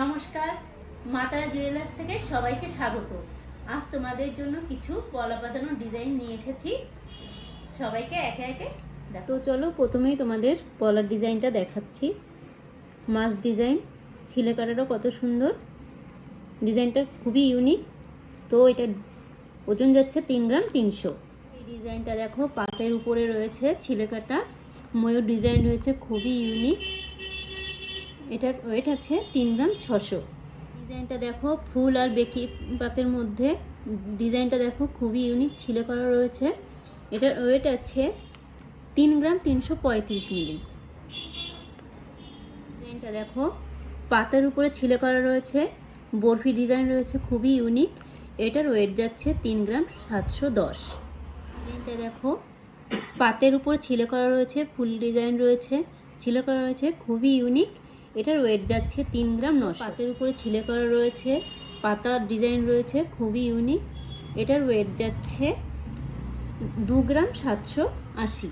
নমস্কার, মাতারা জুয়েলার্স থেকে সবাইকে স্বাগত। আজ তোমাদের জন্য কিছু পলা পাতানো ডিজাইন নিয়ে এসেছি। সবাইকে একে একে তো চলো প্রথমেই তোমাদের পলার ডিজাইনটা দেখাচ্ছি। মাছ ডিজাইন ছিলে কাটারও কত সুন্দর। ডিজাইনটা খুবই ইউনিক তো এটা ওজন যাচ্ছে তিন গ্রাম তিনশো। এই ডিজাইনটা দেখো, পাতের উপরে রয়েছে ছিলে কাটা। ময়ূর ডিজাইন রয়েছে, খুবই ইউনিক এটার ওয়েট আছে তিন গ্রাম ছশো। ডিজাইনটা দেখো ফুল আর বেকি পাতের মধ্যে। ডিজাইনটা দেখো খুবই ইউনিক ছিলে করা রয়েছে। এটার ওয়েট আছে তিন গ্রাম তিনশো পঁয়ত্রিশ মিলি। ডিজাইনটা দেখো পাতের উপরে ছিলে করা রয়েছে। বরফি ডিজাইন রয়েছে খুবই ইউনিক এটার ওয়েট যাচ্ছে তিন গ্রাম সাতশো দশ। ডিজাইনটা দেখো পাতের উপর ছিলে করা রয়েছে, ফুল ডিজাইন রয়েছে, ছিলে করা রয়েছে, খুবই ইউনিক এটার ওয়েট যাচ্ছে তিন গ্রাম নশো। পাতের উপরে ছিলে করা রয়েছে পাতার ডিজাইন রয়েছে, খুবই ইউনিক এটার ওয়েট যাচ্ছে দু গ্রাম সাতশো আশি।